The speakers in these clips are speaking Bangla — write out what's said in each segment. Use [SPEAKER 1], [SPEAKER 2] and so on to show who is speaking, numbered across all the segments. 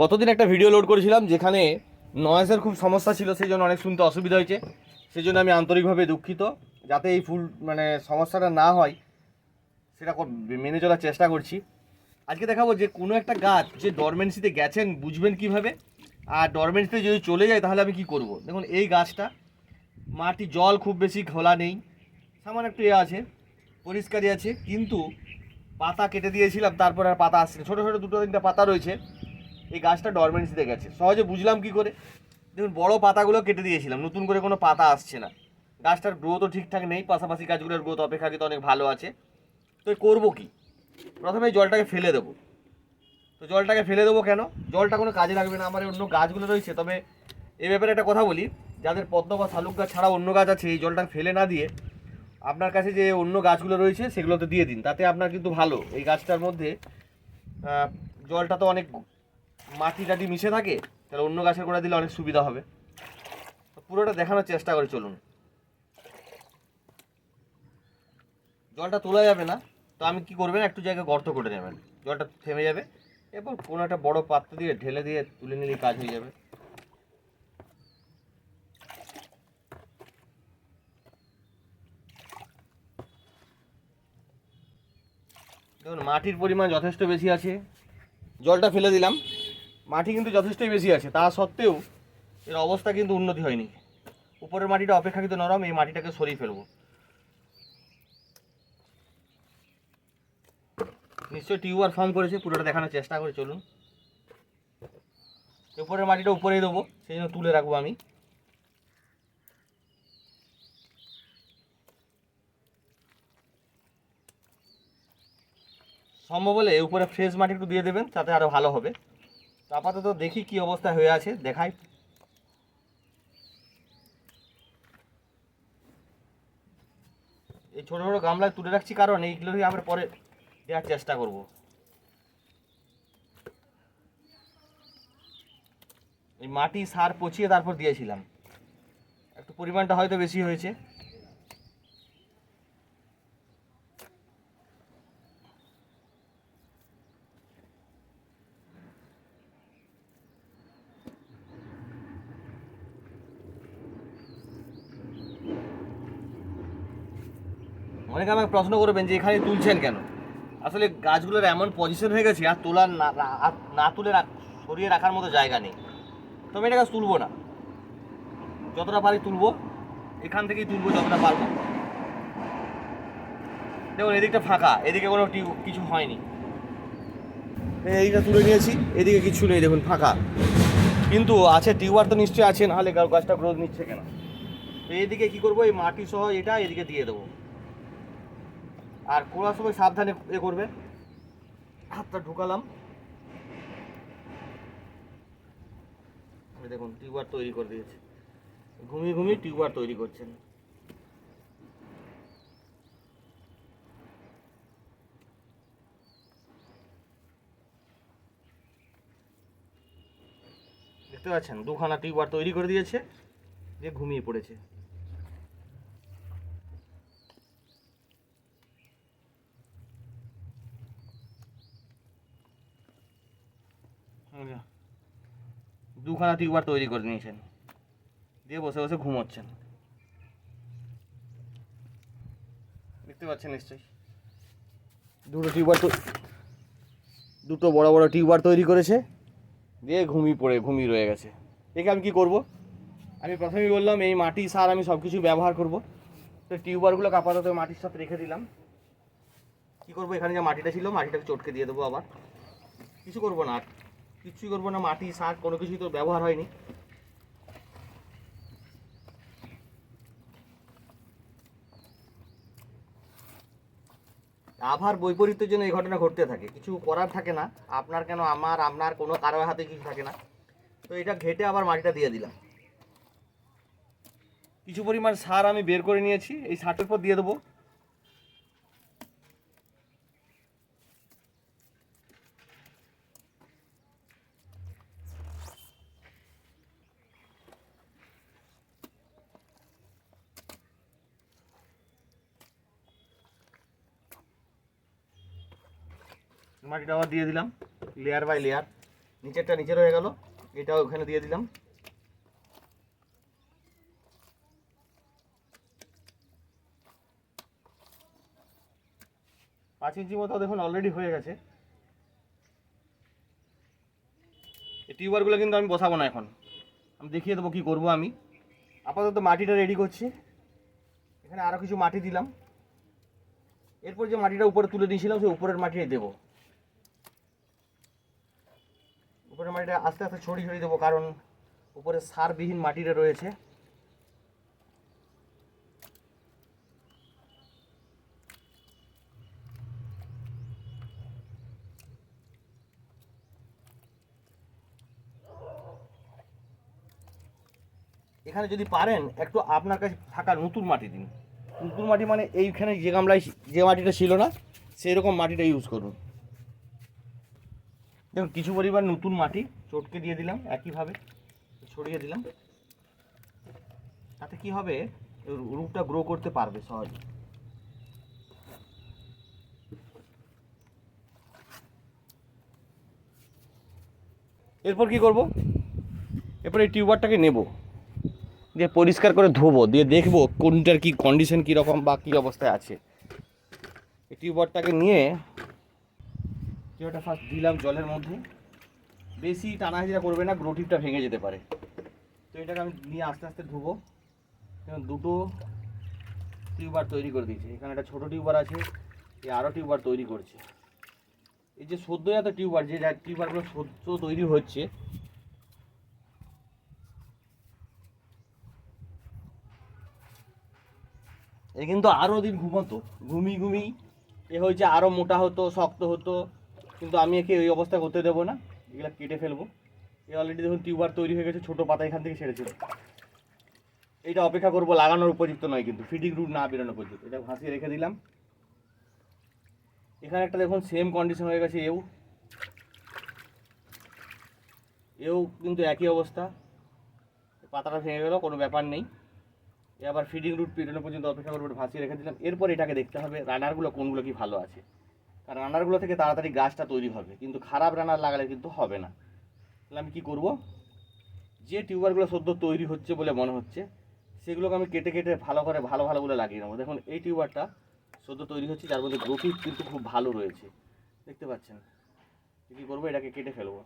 [SPEAKER 1] গতদিন একটা ভিডিও লোড করেছিলাম যেখানে নয়েসের খুব সমস্যা ছিল, সেই জন্য অনেক শুনতে অসুবিধা হয়েছে। সেই জন্য আমি আন্তরিকভাবে দুঃখিত। যাতে এই ফুল মানে সমস্যাটা না হয়, সেটা মেনে চলার চেষ্টা করছি। আজকে দেখাবো যে কোনো একটা গাছ যে ডরমেন্সিতে গেছেন, বুঝবেন কীভাবে। আর ডরমেন্সিতে যদি চলে যায়, তাহলে আমি কি করব? দেখুন, এই গাছটা, মাটি জল খুব বেশি খোলা নেই। সামান্য একটু ইয়ে আছে, পরিষ্কারই আছে, কিন্তু পাতা কেটে দিয়েছিলাম, তারপর আর পাতা আসছে ছোটো ছোটো দুটো তিনটা পাতা রয়েছে। এই গাছটা ডরমেন্সিতে গেছে। সহজে বুঝলাম কি করে? দেখুন, বড় পাতাগুলো কেটে দিয়েছিলাম, নতুন করে কোনো পাতা আসছে না। গাছটার গ্রোথও ঠিকঠাক নেই, পাশাপাশি গাছগুলোর গ্রোথ অপেক্ষাকৃত অনেক ভালো আছে। তো করব কি? প্রথমে জলটাকে ফেলে দেবো। তো জলটাকে ফেলে দেবো কেন? জলটা কোনো কাজে লাগবে না, আমার অন্য গাছগুলো রয়েছে। তবে এ ব্যাপারে একটা কথা বলি, যাদের পদ্ম বা শালুক গাছ ছাড়া অন্য গাছ আছে, এই জলটা ফেলে না দিয়ে আপনার কাছে যে অন্য গাছগুলো রয়েছে, সেগুলোতে দিয়ে দিন। তাতে আপনার কিন্তু ভালো। এই গাছটার মধ্যে জলটা তো অনেক মাটি টাটি মিশে থাকে, তাহলে অন্য গাছের গোড়া দিলে অনেক সুবিধা হবে। পুরোটা দেখানোর চেষ্টা করে, চলুন। জলটা তোলা যাবে না, তো আমি কি করবেন, একটু জায়গায় গর্ত করে নেবেন। জলটা থেমে যাবে এবং কোনো একটা বড় পাত্র দিয়ে ঢেলে দিয়ে তুলে নিলেই কাজ হয়ে যাবে। দেখুন, মাটির পরিমাণ যথেষ্ট বেশি আছে। জলটা ফেলে দিলাম। মাটি কিন্তু যথেষ্টই বেশি আছে। তা সত্ত্বেও এর অবস্থা কিন্তু উন্নতি হয়নি। উপরের মাটিটা অপেক্ষাকৃত নরম, এই মাটিটাকে সরিয়ে ফেলব। নিশ্চয়ই টিউবার ফর্ম করেছে, পুরোটা দেখানোর চেষ্টা করে চলুন। উপরের মাটিটা উপরেই দেবো, সেই জন্য তুলে রাখব আমি। সম্ভব হলে উপরে ফ্রেশ মাটি একটু দিয়ে দেবেন, তাতে আরও ভালো হবে। আপাতত দেখি কি অবস্থা হয়ে আছে, দেখাই। এই ছোটো ছোটো গামলায় তুলে রাখছি, কারণ এইগুলোই আমরা পরে দেওয়ার চেষ্টা করব। এই মাটি সার পচিয়ে তারপর দিয়েছিলাম। একটু পরিমাণটা হয়তো বেশি হয়েছে। অনেকে আমাকে প্রশ্ন করবেন যে এখানে তুলছেন কেন? আসলে গাছগুলোর এমন পজিশন হয়ে গেছে, আর তোলার না, না- তুলে সরিয়ে রাখার মতো জায়গা নেই। তো আমি এটা গাছ তুলবো না। যতটা পারি তুলবো। এখান থেকেই তুলবো যতটা পারব। দেখুন, এদিকটা ফাঁকা, এদিকে কোনো কিছু হয়নি। এই এইদিকটা তুলে নিয়েছি, এদিকে কিছু নেই, দেখুন, ফাঁকা। কিন্তু আছে, টিউবার তো নিশ্চয়ই আছে, নাহলে গাছটা গ্রোথ নিচ্ছে কেন? এইদিকে কী করব? এই মাটি সহ এটা এদিকে দিয়ে দেবো। আর কোড়ার সময় সাবধানে এ করবেন। হাতটা ঢুকালাম। দেখুন, টিউবার তৈরি করে দিয়েছে। ঘুমিয়ে ঘুমিয়ে টিউবার তৈরি করছেন। দেখতে পাচ্ছেন, দুখানা টিউবার তৈরি করে দিয়েছে দিয়ে ঘুমিয়ে পড়েছে এই যে, দুখানা টিউবার তৈরি করে নিয়েছেন। দিয়ে বসে বসে ঘুমোচ্ছেন। দেখতে পাচ্ছেন নিশ্চয়ই? দুটো টিউবার দুটো বড় বড় টিউবার তৈরি করেছে। দিয়ে ঘুমিয়ে পড়ে, ঘুমিয়ে রয়ে গেছে। একে আমি কি করব? আমি প্রথমেই বললাম, এই মাটি সার আমি সব কিছু ব্যবহার করব। তো টিউবারগুলোকে আপাতত মাটির সাথে রেখে দিলাম। কি করব? এখানে যে মাটিটা ছিল, মাটিটাকে চটকে দিয়ে দেবো আবার। কিছু করব না আর। কিছুই করব না, মাটি সার কোনো কিছুই তো ব্যবহার হয়নি। আভার বৈপরীত্যের জন্য এই ঘটনা ঘটতে থাকে। কিছু করার থাকে না, আপনার কেন আমার, আপনার কোনো কারোর হাতে কিছু থাকে না। তো এটা ঘেটে আবার মাটিটা দিয়ে দিলাম। কিছু পরিমাণ সার আমি বের করে নিয়েছি, এই সারটার পর দিয়ে দেবো। মাটিটা আবার দিয়ে দিলাম লেয়ার বাই লেয়ার নিচেরটা নিচে রয়ে গেল, এটাও ওখানে দিয়ে দিলাম। পাঁচ ইঞ্চি মতো দেখুন অলরেডি হয়ে গেছে। এই টিউবারগুলো কিন্তু আমি বসাবো না এখন। আমি দেখিয়ে দেবো কী করব আমি। আপাতত মাটিটা রেডি করছি। এখানে আরও কিছু মাটি দিলাম। এরপর যে মাটিটা উপরে তুলে দিয়েছিলাম, সেই উপরের মাটিটাই দেবো। উপরের মাটিটা আস্তে আস্তে ছড়িয়ে ছড়িয়ে দেবো, কারণ উপরে সারবিহীন মাটিটা রয়েছে। এখানে যদি পারেন, একটু আপনার কাছে থাকা নতুন মাটি দিন। নতুন মাটি মানে এইখানে যে গামলায়, যে মাটিটা ছিল না সেই রকম মাটিটা ইউজ করুন। দেখুন, কিছু পরিমাণ নতুন মাটি চটকে দিয়ে দিলাম, একইভাবে ছড়িয়ে দিলাম। তাতে কি হবে? রুটটা গ্রো করতে পারবে সহজে। এরপর কি করব? এরপর এই টিউবারটাকে নেব। দিয়ে পরিষ্কার করে ধোবো, দিয়ে দেখব কোনটার কি কন্ডিশন কীরকম বা কী অবস্থায় আছে। এই টিউবারটাকে নিয়ে টিউবারটা ফার্স্ট দিলাম জলের মধ্যে। বেশি টানাহাজিরা করবে না গ্রোটিভটা ভেঙে যেতে পারে। তো এটাকে আমি নিয়ে আস্তে আস্তে ধুবো। যেমন দুটো টিউবার তৈরি করে দিয়েছি। এখানে একটা ছোটো টিউবার আছে, এই আরও টিউবার তৈরি করছে। এই যে সদ্যজাত টিউবার, যে টিউবারগুলো সদ্য তৈরি হচ্ছে, এ কিন্তু আরও দিন ঘুমোতো। ঘুমি ঘুমি, এ হয়েছে আরও মোটা হতো, শক্ত হতো। কিন্তু আমি একে ওই অবস্থা করতে দেবো না। এগুলো কেটে ফেলব। এ অলরেডি দেখুন টিউবার তৈরি হয়ে গেছে, ছোটো পাতা এখান থেকে ছেড়েছিল এইটা অপেক্ষা করব লাগানোর উপযুক্ত নয় কিন্তু ফিডিং রুট না বেরোনো পর্যন্ত এটা ভাসিয়ে রেখে দিলাম। এখানে একটা দেখুন সেম কন্ডিশন হয়ে গেছে, এও। এও কিন্তু একই অবস্থা। পাতাটা ভেঙে গেল, কোনো ব্যাপার নেই। এ আবার ফিডিং রুট পেরোনো পর্যন্ত অপেক্ষা করব ভাসিয়ে রেখে দিলাম। এরপর এটাকে দেখতে হবে রানারগুলো কোনগুলো কি ভালো আছে। রানারগুলো থেকে তাড়াতাড়ি গাছটা তৈরি হবে। কিন্তু খারাপ রানার লাগালে কিন্তু হবে না। তাহলে আমি কী করব? যে টিউবারগুলো সদ্য তৈরি হচ্ছে বলে মনে হচ্ছে, সেগুলোকে আমি কেটে কেটে ভালো করে, ভালো ভালো ভালোগুলো লাগিয়ে নেব। দেখুন, এই টিউবারটা সদ্য তৈরি হচ্ছে, যার মধ্যে গ্রোথিক কিন্তু খুব ভালো রয়েছে। দেখতে পাচ্ছেন? কী করব? এটাকে কেটে ফেলব।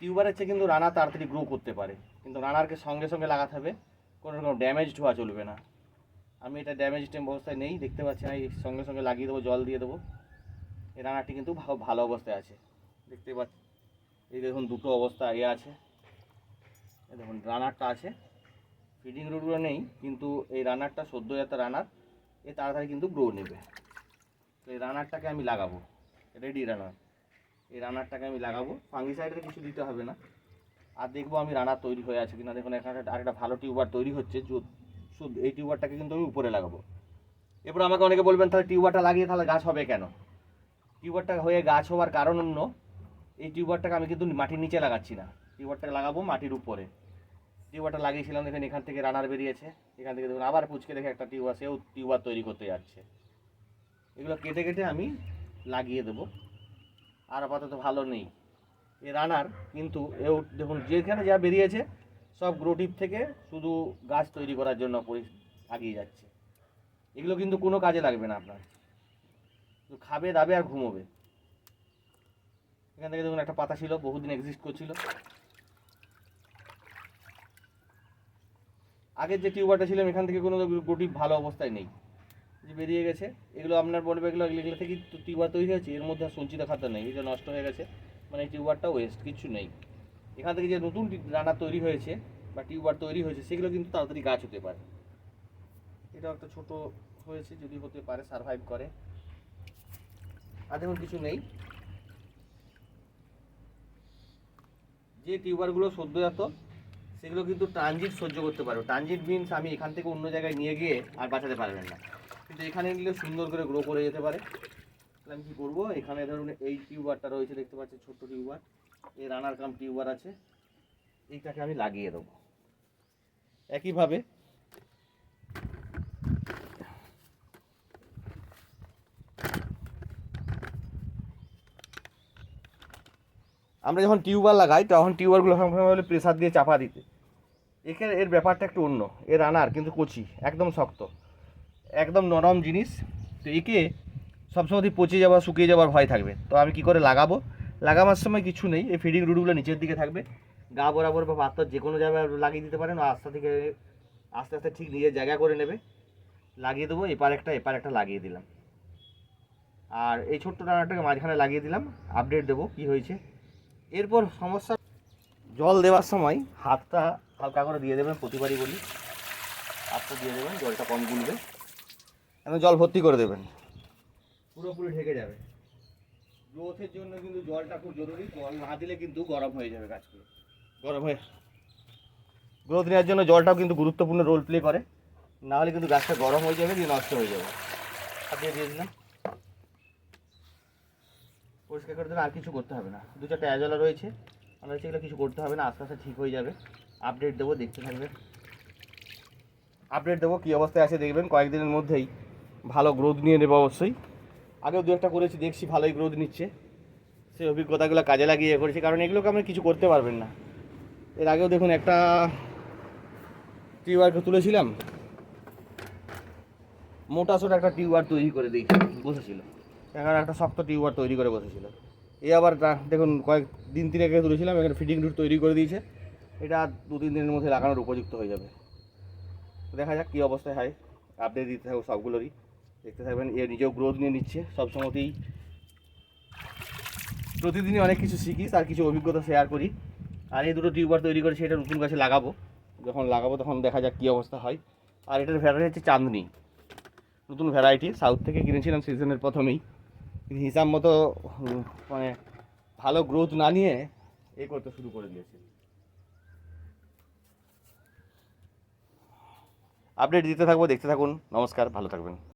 [SPEAKER 1] টিউবারের চেয়ে কিন্তু রানা তাড়াতাড়ি গ্রো করতে পারে। কিন্তু রানারকে সঙ্গে সঙ্গে লাগাতে হবে। কোনো রকম ড্যামেজড হওয়া চলবে না। আমি এটা ড্যামেজ টেম অবস্থায় নেই, দেখতে পাচ্ছি না সঙ্গে সঙ্গে লাগিয়ে দেবো, জল দিয়ে দেবো। এই রানারটি কিন্তু ভালো অবস্থায় আছে। দেখতে পাচ্ছি, এই দেখুন দুটো অবস্থা ইয়ে আছে। দেখুন রানারটা আছে। ফিডিং রুটগুলো নেই, কিন্তু এই রানারটা সদ্যজাত রানার এ তাড়াতাড়ি কিন্তু গ্রো নেবে। তো এই রানারটাকে আমি লাগাবো। রেডি রানার এই রানারটাকে আমি লাগাবো। ফাঙ্গিসাইডের কিছু দিতে হবে না। আর দেখব আমি রানার তৈরি হয়ে আছে কিনা। দেখুন এখানে আরেকটা ভালো টিউবার তৈরি হচ্ছে এই টিউবারটাকে কিন্তু আমি উপরে লাগাবো। এরপর আমাকে অনেকে বলবেন, তাহলে টিউবারটা লাগিয়ে তাহলে গাছ হবে কেন? টিউবারটা হয়ে গাছ হওয়ার কারণ অন্য। এই টিউবারটাকে আমি কিন্তু মাটির নিচে লাগাচ্ছি না। টিউবারটাকে লাগাবো মাটির উপরে। টিউবারটা লাগিয়েছিলাম, দেখেন, এখান থেকে রানার বেরিয়েছে। এখান থেকে দেখুন, আবার পুচকে দেখে একটা টিউবার, সেও টিউবার তৈরি করতে যাচ্ছে। এগুলো কেটে কেটে আমি লাগিয়ে দেবো। আর আপাতত ভালো নেই। এ রানার কিন্তু, এও দেখুন, যেখানে যা বেরিয়েছে, সব গ্রোটিভ থেকে শুধু গাছ তৈরি করার জন্য পরি- আগিয়ে যাচ্ছে। এগুলো কিন্তু কোনো কাজে লাগবে না আপনার। খাবে, দাবে আর ঘুমোবে। এখান থেকে দেখুন একটা পাতা ছিল, বহুদিন এক্সিস্ট করছিল। আগের যে টিউবারটা ছিলাম এখান থেকে কোনো গ্রোটিভ ভালো অবস্থায় নেই। যে বেরিয়ে গেছে, এগুলো আপনার বলবে এগুলো এগুলো থেকে টিউবার তৈরি হয়েছে, এর মধ্যে আর সঞ্চিত খাদ্য নেই যে নষ্ট হয়ে গেছে মানে টিউবারটা ওয়েস্ট কিছু নেই। এখান থেকে যে নতুন রানা তৈরি হয়েছে, বা টিউবার তৈরি হয়েছে, সেগুলো কিন্তু তাড়াতাড়ি গাছ হতে পারে। এটাও একটা ছোট হয়েছে, যদি হতে পারে সারভাইভ করে। আর দেখুন, কিছু নেই। যে টিউবারগুলো সদ্যজাত, সেগুলো কিন্তু ট্রানজিট সহ্য করতে পারবে। ট্রানজিট মিনস আমি এখান থেকে অন্য জায়গায় নিয়ে গিয়ে আর বাঁচাতে পারবেন না। কিন্তু এখানে নিলে সুন্দর করে গ্রো করে যেতে পারে। তাহলে আমি কী করব? এখানে ধরুন, এই টিউবারটা রয়েছে, দেখতে পাচ্ছেন, ছোট্ট টিউবার। এই রানার কাম টিউবার আছে। এইটাকে আমি লাগিয়ে দেবো। একইভাবে আমরা যখন টিউবার লাগাই, তখন টিউবারগুলো সবসময় প্রেসার দিয়ে চাপা দিতে। এখানে এর ব্যাপারটা একটু অন্য। এর আনার, কিন্তু কচি, একদম শক্ত। একদম নরম জিনিস। তো একে সবসময় পচে যাওয়া, শুকিয়ে যাওয়ার ভয় থাকবে। তো আমি কি করে লাগাবো? লাগাবার সময় কিছু নেই। এই ফিডিং রুটগুলো নিচের দিকে থাকবে। গা বরাবর বা পাত্র যে কোনো জায়গায় লাগিয়ে দিতে পারেন। আস্তে থেকে আস্তে আস্তে ঠিক নিজের জায়গা করে নেবে। লাগিয়ে দেবো। এপার একটা এপার একটা লাগিয়ে দিলাম। আর এই ছোট্ট ডানাটাকে মাঝখানে লাগিয়ে দিলাম। আপডেট দেবো কি হয়েছে। এরপর সমস্যা জল দেওয়ার সময় হাতটা হালকা করে দিয়ে দেবেন প্রতিবারই বলি। হাতটা দিয়ে দেবেন জলটা কম গুলবে। এবং জল ভর্তি করে দেবেন। পুরোপুরি ঢেকে যাবে। গ্রোথের জন্য কিন্তু জলটা খুব জরুরি। জল না দিলে কিন্তু গরম হয়ে যাবে গাছগুলো। গরম হয়ে গ্রোথ নেওয়ার জন্য জলটাও কিন্তু গুরুত্বপূর্ণ রোল প্লে করে। না হলে কিন্তু গাছটা গরম হয়ে যাবে দিয়ে নষ্ট হয়ে যাবে। আর দিয়ে দিয়ে দিলাম। পরিষ্কার করে দেবেন আর কিছু করতে হবে না। দু চারটে অ্যাজলা রয়েছে। আমরা সেগুলো কিছু করতে হবে না, আস্তে আস্তে ঠিক হয়ে যাবে। আপডেট দেবো, দেখতে থাকবেন আপডেট দেবো, কী অবস্থায় আছে দেখবেন, কয়েকদিনের মধ্যেই ভালো গ্রোথ নিয়ে নেব অবশ্যই। আগেও দু একটা করেছি, দেখছি ভালোই গ্রোথ নিচ্ছে। সেই অভিজ্ঞতাগুলো কাজে লাগিয়ে করেছি, কারণ এগুলোকে আপনি কিছু করতে পারবেন না। এর আগেও দেখুন একটা টিউবারকে তুলেছিলাম। মোটা সোটা একটা টিউবার তৈরি করে দিই বসেছিল। এখানে একটা শক্ত টিউবার তৈরি করে বসেছিল। এই আবার দেখুন, কয়েক দিন তিন আগে তুলেছিলাম, এখানে ফিটিং রুট তৈরি করে দিয়েছে। এটা দু, তিন দিনের মধ্যে লাগানোর উপযুক্ত হয়ে যাবে। দেখা যাক কী অবস্থায় হয়। আপডেট দিতে থাকব সবগুলোরই। দেখতে থাকবেন, এ নিজেও গ্রোথ নিয়ে নিচ্ছে। সব সময়তেই প্রতিদিনই অনেক কিছু শিখি, তার কিছু অভিজ্ঞতা শেয়ার করি। আর এই দুটো টিউবার তৈরি করে সেটা নতুন গাছে লাগাবো। যখন লাগাবো তখন দেখা যাক কী অবস্থা হয়। আর এটার ভ্যারাইটি হচ্ছে চাঁদনি। নতুন ভ্যারাইটি সাউথ থেকে কিনেছিলাম সিজনের প্রথমেই। হিসাব মতো মানে ভালো গ্রোথ না নিয়ে এ করতে শুরু করে দিয়েছে। আপডেট দিতে থাকব, দেখতে থাকুন, নমস্কার, ভালো থাকবেন।